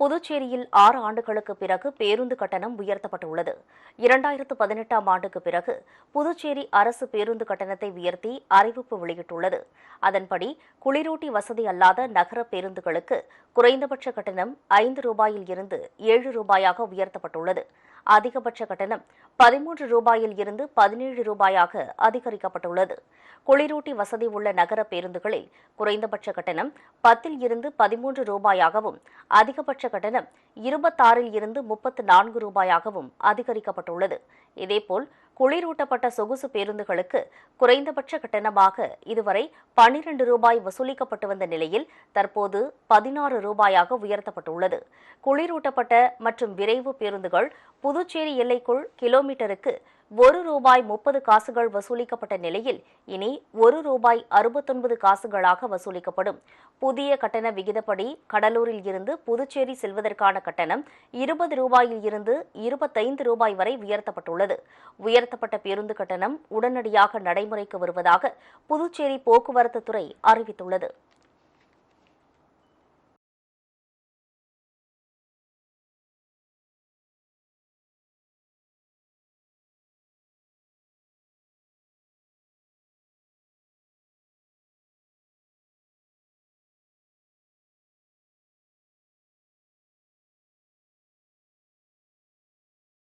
புதுச்சேரியில் ஆறு ஆண்டுகளுக்கு பிறகு பேருந்து கட்டணம் உயர்த்தப்பட்டுள்ளது. இரண்டாயிரத்து பதினெட்டாம் ஆண்டுக்கு பிறகு புதுச்சேரி அரசு பேருந்து கட்டணத்தை உயர்த்தி அறிவிப்பு வெளியிட்டுள்ளது. அதன்படி குளிரூட்டி வசதி அல்லாத நகர பேருந்துகளுக்கு குறைந்தபட்ச கட்டணம் ஐந்து ரூபாயில் இருந்து ஏழு ரூபாயாக உயர்த்தப்பட்டுள்ளது. அதிகபட்ச கட்டணம் பதிமூன்று ரூபாயில் இருந்து பதினேழு ரூபாயாக அதிகரிக்கப்பட்டுள்ளது. குளிரூட்டி வசதி உள்ள நகர பேருந்துகளில் குறைந்தபட்ச கட்டணம் பத்தில் இருந்து பதிமூன்று ரூபாயாகவும் அதிகபட்ச கட்டணம் இருபத்தாறில் இருந்து முப்பத்து நான்கு ரூபாயாகவும் அதிகரிக்கப்பட்டுள்ளது. இதேபோல் குளிரூட்டப்பட்ட சொகுசு பேருந்துகளுக்கு குறைந்தபட்ச கட்டணமாக இதுவரை பனிரண்டு ரூபாய் வசூலிக்கப்பட்டு வந்த நிலையில் தற்போது பதினாறு ரூபாயாக உயர்த்தப்பட்டுள்ளது. குளிரூட்டப்பட்ட மற்றும் விரைவு பேருந்துகள் புதுச்சேரி எல்லைக்குள் கிலோமீட்டருக்கு ஒரு ரூபாய் முப்பது காசுகள் வசூலிக்கப்பட்ட நிலையில் இனி ஒரு ரூபாய் அறுபத்தொன்பது காசுகளாக வசூலிக்கப்படும். புதிய கட்டண விகிதப்படி கடலூரில் இருந்து புதுச்சேரி செல்வதற்கான கட்டணம் இருபது ரூபாயில் இருந்து இருபத்தைந்து ரூபாய் வரை உயர்த்தப்பட்டுள்ளது. உயர்த்தப்பட்ட பேருந்து கட்டணம் உடனடியாக நடைமுறைக்கு வருவதாக புதுச்சேரி போக்குவரத்து துறை அறிவித்துள்ளது.